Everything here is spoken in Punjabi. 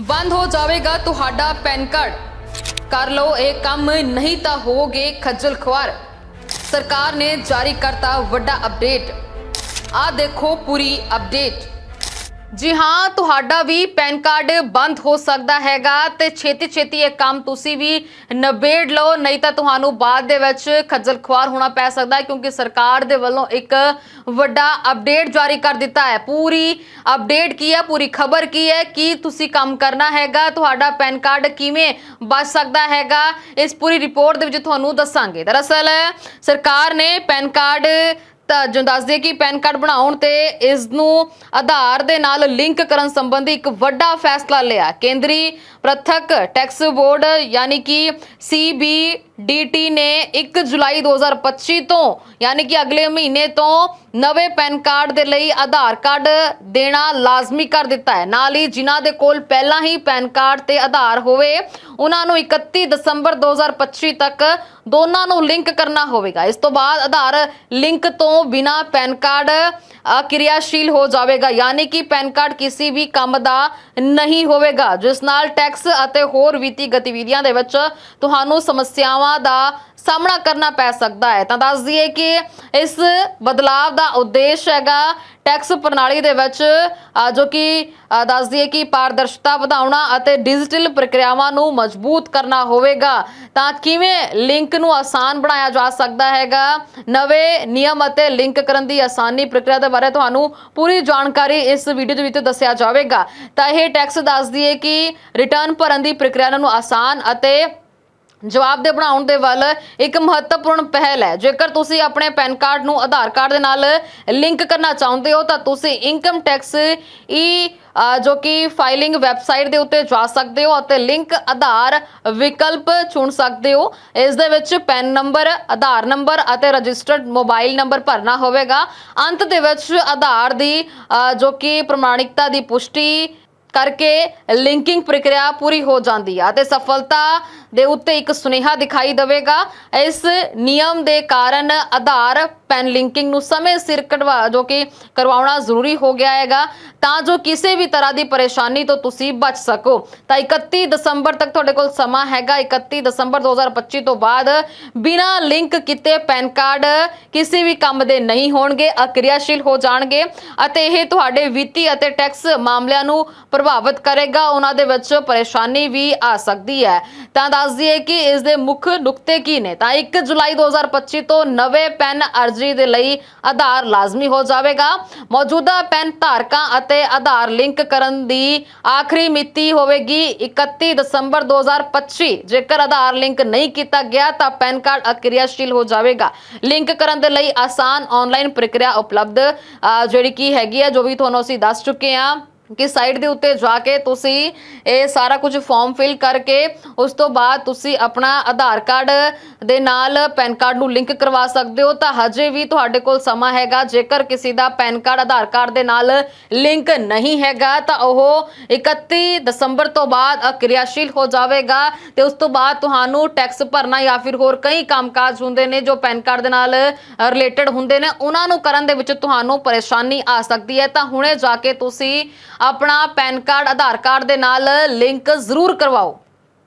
ਬੰਦ ਹੋ ਜਾਵੇਗਾ ਤੁਹਾਡਾ ਪੈਨ ਕਾਰਡ। ਕਰ ਲਓ, ਇਹ ਕੰਮ ਨਹੀਂ ਤਾਂ ਹੋਗੇ ਖੱਜਲ ਖੁਆਰ। ਸਰਕਾਰ ਨੇ ਜਾਰੀ ਕਰਤਾ ਵੱਡਾ ਅਪਡੇਟ। ਆ ਦੇਖੋ ਪੂਰੀ ਅਪਡੇਟ। ਜੀ ਹਾਂ, ਤੁਹਾਡਾ ਵੀ ਪੈਨ ਕਾਰਡ ਬੰਦ ਹੋ ਸਕਦਾ ਹੈਗਾ ਤੇ ਛੇਤੀ ਛੇਤੀ ਇਹ ਕੰਮ ਤੁਸੀਂ ਵੀ ਨਿਬੇੜ ਲਓ, ਨਹੀਂ ਤਾਂ ਤੁਹਾਨੂੰ ਬਾਅਦ ਦੇ ਵਿੱਚ ਖੱਜਲ ਖੁਆਰ ਹੋਣਾ ਪੈ ਸਕਦਾ ਕਿਉਂਕਿ ਸਰਕਾਰ ਦੇ ਵੱਲੋਂ ਇੱਕ ਵੱਡਾ ਅਪਡੇਟ ਜਾਰੀ ਕਰ ਦਿੱਤਾ ਹੈ। ਪੂਰੀ ਅਪਡੇਟ ਕੀ ਹੈ, ਪੂਰੀ ਖਬਰ ਕੀ ਹੈ, ਕੀ ਤੁਸੀਂ ਕੰਮ ਕਰਨਾ ਹੈਗਾ, ਤੁਹਾਡਾ ਪੈਨ ਕਾਰਡ ਕਿਵੇਂ ਬਚ ਸਕਦਾ ਹੈਗਾ, ਇਸ ਪੂਰੀ ਰਿਪੋਰਟ ਦੇ ਵਿੱਚ ਤੁਹਾਨੂੰ ਦੱਸਾਂਗੇ। ਦਰਅਸਲ ਸਰਕਾਰ ਨੇ ਪੈਨ ਕਾਰਡ ਤਾਂ ਜੋ ਦੱਸ ਕਿ ਪੈਨ ਕਾਰਡ ਬਣਾਉਣ ਤੇ ਇਸ ਨੂੰ ਆਧਾਰ ਦੇ ਨਾਲ ਲਿੰਕ ਕਰਨ ਸੰਬੰਧੀ ਇੱਕ ਵੱਡਾ ਫੈਸਲਾ ਲਿਆ। ਕੇਂਦਰੀ ਪ੍ਰਥਕ ਟੈਕਸ ਬੋਰਡ, ਯਾਨੀ ਕਿ ਸੀਬੀਡੀਟੀ ਨੇ 1 ਜੁਲਾਈ 2025 ਤੋਂ ਯਾਨੀ ਕਿ ਅਗਲੇ ਮਹੀਨੇ ਤੋਂ ਨਵੇਂ ਪੈਨ ਕਾਰਡ ਦੇ ਲਈ ਆਧਾਰ ਕਾਰਡ ਦੇਣਾ ਲਾਜ਼ਮੀ ਕਰ ਦਿੱਤਾ ਹੈ। ਨਾਲ ਹੀ ਜਿਨ੍ਹਾਂ ਦੇ ਕੋਲ ਪਹਿਲਾਂ ਹੀ ਪੈਨ ਕਾਰਡ ਤੇ ਆਧਾਰ ਹੋਵੇ, ਉਹਨਾਂ ਨੂੰ 31 ਦਸੰਬਰ 2025 ਤੱਕ ਦੋਨਾਂ ਨੂੰ ਲਿੰਕ ਕਰਨਾ ਹੋਵੇਗਾ। ਇਸ ਤੋਂ ਬਾਅਦ ਆਧਾਰ ਲਿੰਕ ਤੋਂ ਬਿਨਾ ਪੈਨ ਕਾਰਡ ਕਿਰਿਆਸ਼ੀਲ ਹੋ ਜਾਵੇਗਾ। ਯਾਨੀ ਕਿ ਪੈਨ ਕਾਰਡ ਕਿਸੇ ਵੀ ਕੰਮ ਦਾ ਨਹੀਂ ਹੋਵੇਗਾ, ਜਿਸ ਨਾਲ ਟੈਕਸ ਅਤੇ ਹੋਰ ਵਿੱਤੀ ਗਤੀਵਿਧੀਆਂ ਦੇ ਵਿੱਚ ਤੁਹਾਨੂੰ ਸਮੱਸਿਆਵਾਂ ਦਾ ਸਾਹਮਣਾ ਕਰਨਾ ਪੈ ਸਕਦਾ ਹੈ। ਤਾਂ ਦੱਸ ਦਈਏ ਕਿ ਇਸ ਬਦਲਾਵ ਦਾ ਉਦੇਸ਼ ਹੈਗਾ ਟੈਕਸ ਪ੍ਰਣਾਲੀ ਦੇ ਵਿੱਚ ਜੋ ਕਿ ਦੱਸ ਦਈਏ ਕਿ ਪਾਰਦਰਸ਼ਤਾ ਵਧਾਉਣਾ ਅਤੇ ਡਿਜੀਟਲ ਪ੍ਰਕਿਰਿਆਵਾਂ ਨੂੰ ਮਜ਼ਬੂਤ ਕਰਨਾ ਹੋਵੇਗਾ। ਤਾਂ ਕਿਵੇਂ ਲਿੰਕ ਨੂੰ ਆਸਾਨ ਬਣਾਇਆ ਜਾ ਸਕਦਾ ਹੈਗਾ? ਨਵੇਂ ਨਿਯਮ ਅਤੇ ਲਿੰਕ ਕਰਨ ਦੀ ਆਸਾਨੀ ਪ੍ਰਕਿਰਿਆ ਦੇ ਬਾਰੇ ਤੁਹਾਨੂੰ ਪੂਰੀ ਜਾਣਕਾਰੀ ਇਸ ਵੀਡੀਓ ਦੇ ਵਿੱਚ ਦੱਸਿਆ ਜਾਵੇਗਾ। ਤਾਂ ਇਹ ਟੈਕਸ ਦੱਸ ਦਈਏ ਕਿ ਰਿਟਰਨ ਭਰਨ ਦੀ ਪ੍ਰਕਿਰਿਆ ਨੂੰ ਆਸਾਨ ਅਤੇ ਜਵਾਬ ਦੇ ਬਣਾਉਣ ਦੇ ਵੱਲ ਇੱਕ ਮਹੱਤਵਪੂਰਨ ਪਹਿਲ ਹੈ। ਜੇਕਰ ਤੁਸੀਂ ਆਪਣੇ ਪੈਨ ਕਾਰਡ ਨੂੰ ਆਧਾਰ ਕਾਰਡ ਦੇ ਨਾਲ ਲਿੰਕ ਕਰਨਾ ਚਾਹੁੰਦੇ ਹੋ, ਤਾਂ ਤੁਸੀਂ ਇਨਕਮ ਟੈਕਸ, ਈ ਜੋ ਕਿ ਫਾਈਲਿੰਗ ਵੈਬਸਾਈਟ ਦੇ ਉੱਤੇ ਜਾ ਸਕਦੇ ਹੋ ਅਤੇ ਲਿੰਕ ਆਧਾਰ ਵਿਕਲਪ ਚੁਣ ਸਕਦੇ ਹੋ। ਇਸ ਦੇ ਵਿੱਚ ਪੈਨ ਨੰਬਰ, ਆਧਾਰ ਨੰਬਰ ਅਤੇ ਰਜਿਸਟਰਡ ਮੋਬਾਈਲ ਨੰਬਰ ਭਰਨਾ ਹੋਵੇਗਾ। ਅੰਤ ਦੇ ਵਿੱਚ ਆਧਾਰ ਦੀ ਜੋ ਕਿ ਪ੍ਰਮਾਣਿਕਤਾ ਦੀ ਪੁਸ਼ਟੀ ਕਰਕੇ ਲਿੰਕਿੰਗ ਪ੍ਰਕਿਰਿਆ ਪੂਰੀ ਹੋ ਜਾਂਦੀ ਆ ਅਤੇ ਸਫਲਤਾ ਦੇ ਉੱਤੇ ਇੱਕ ਸੁਨੇਹਾ ਦਿਖਾਈ ਦੇਵੇਗਾ। ਇਸ ਨਿਯਮ ਦੇ ਕਾਰਨ ਆਧਾਰ ਪੈਨ ਲਿੰਕਿੰਗ ਨੂੰ ਸਮੇਂ ਸਿਰ ਕਢਵਾ, ਜੋ ਕਿ ਕਰਵਾਉਣਾ ਜ਼ਰੂਰੀ ਹੋ ਗਿਆ ਹੈਗਾ, ਤਾਂ ਜੋ ਕਿਸੇ ਵੀ ਤਰ੍ਹਾਂ ਦੀ ਪਰੇਸ਼ਾਨੀ ਤੋਂ ਤੁਸੀਂ ਬਚ ਸਕੋ। ਤਾਂ 31 ਦਸੰਬਰ ਤੱਕ ਤੁਹਾਡੇ ਕੋਲ ਸਮਾਂ ਹੈਗਾ। 31 ਦਸੰਬਰ 2025 ਤੋਂ ਬਾਅਦ ਬਿਨਾ ਲਿੰਕ ਕੀਤੇ ਪੈਨ ਕਾਰਡ ਕਿਸੇ ਵੀ ਕੰਮ ਦੇ ਨਹੀਂ ਹੋਣਗੇ, ਅਕਿਰਿਆਸ਼ੀਲ ਹੋ ਜਾਣਗੇ ਅਤੇ ਇਹ ਤੁਹਾਡੇ ਵਿੱਤੀ ਅਤੇ ਟੈਕਸ ਮਾਮਲਿਆਂ ਨੂੰ ਪ੍ਰਭਾਵਿਤ ਕਰੇਗਾ, ਉਹਨਾਂ ਦੇ ਵਿੱਚ ਪਰੇਸ਼ਾਨੀ ਵੀ ਆ ਸਕਦੀ ਹੈ। ਤਾਂ ਦੱਸ ਦਈਏ ਕਿ ਇਸ ਦੇ ਮੁੱਖ ਨੁਕਤੇ ਕੀ ਨੇ? ਤਾਂ 1 ਜੁਲਾਈ 2025 ਤੋਂ ਨਵੇਂ ਪੈਨ ਅਰਜ਼ੀ ਦੇ ਲਈ ਆਧਾਰ ਲਾਜ਼ਮੀ ਹੋ ਜਾਵੇਗਾ। ਮੌਜੂਦਾ ਪੈਨ ਧਾਰਕਾਂ ਅਤੇ ਆਧਾਰ ਲਿੰਕ ਕਰਨ ਦੀ ਆਖਰੀ ਮਿਤੀ ਹੋਵੇਗੀ 31 ਦਸੰਬਰ 2025 ਜੇਕਰ ਆਧਾਰ ਲਿੰਕ ਨਹੀਂ ਕੀਤਾ ਗਿਆ, ਤਾਂ ਪੈਨ ਕਾਰਡ ਅਕਿਰਿਆਸ਼ੀਲ ਹੋ ਜਾਵੇਗਾ। ਲਿੰਕ ਕਰਨ ਦੇ ਲਈ ਆਸਾਨ ਆਨਲਾਈਨ ਪ੍ਰਕਿਰਿਆ ਉਪਲਬਧ ਜਿਹੜੀ ਕੀ ਹੈਗੀ ਹੈ, ਜੋ ਵੀ ਤੁਹਾਨੂੰ ਅਸੀਂ ਦੱਸ ਚੁੱਕੇ ਹਾਂ। ਕਿ ਸਾਈਟ ਦੇ ਉੱਤੇ ਜਾ ਕੇ ਤੁਸੀਂ ਇਹ ਸਾਰਾ ਕੁਝ ਫਾਰਮ ਫਿਲ ਕਰਕੇ ਉਸ ਤੋਂ ਬਾਅਦ ਤੁਸੀਂ ਆਪਣਾ ਆਧਾਰ ਕਾਰਡ ਦੇ ਨਾਲ ਪੈਨ ਕਾਰਡ ਨੂੰ ਲਿੰਕ ਕਰਵਾ ਸਕਦੇ ਹੋ। ਤਾਂ ਹਜੇ ਵੀ ਤੁਹਾਡੇ ਕੋਲ ਸਮਾਂ ਹੈਗਾ। ਜੇਕਰ ਕਿਸੇ ਦਾ ਪੈਨ ਕਾਰਡ, ਆਧਾਰ ਕਾਰਡ ਦੇ ਨਾਲ ਲਿੰਕ ਨਹੀਂ ਹੈਗਾ, ਤਾਂ ਉਹ 31 ਦਸੰਬਰ ਤੋਂ ਬਾਅਦ ਅਕਿਰਿਆਸ਼ੀਲ ਹੋ ਜਾਵੇਗਾ ਤੇ ਉਸ ਤੋਂ ਬਾਅਦ ਤੁਹਾਨੂੰ ਟੈਕਸ ਭਰਨਾ ਜਾਂ ਫਿਰ ਹੋਰ ਕਈ ਕੰਮਕਾਜ ਹੁੰਦੇ ਨੇ ਜੋ ਪੈਨ ਕਾਰਡ ਦੇ ਨਾਲ ਰਿਲੇਟਡ ਹੁੰਦੇ ਨੇ, ਉਹਨਾਂ ਨੂੰ ਕਰਨ ਦੇ ਵਿੱਚ ਤੁਹਾਨੂੰ ਪਰੇਸ਼ਾਨੀ ਆ ਸਕਦੀ ਹੈ। ਤਾਂ ਹੁਣੇ ਜਾ ਕੇ ਤੁਸੀਂ ਆਪਣਾ ਪੈਨ ਕਾਰਡ ਆਧਾਰ ਕਾਰਡ ਦੇ ਨਾਲ ਲਿੰਕ ਜ਼ਰੂਰ ਕਰਵਾਓ।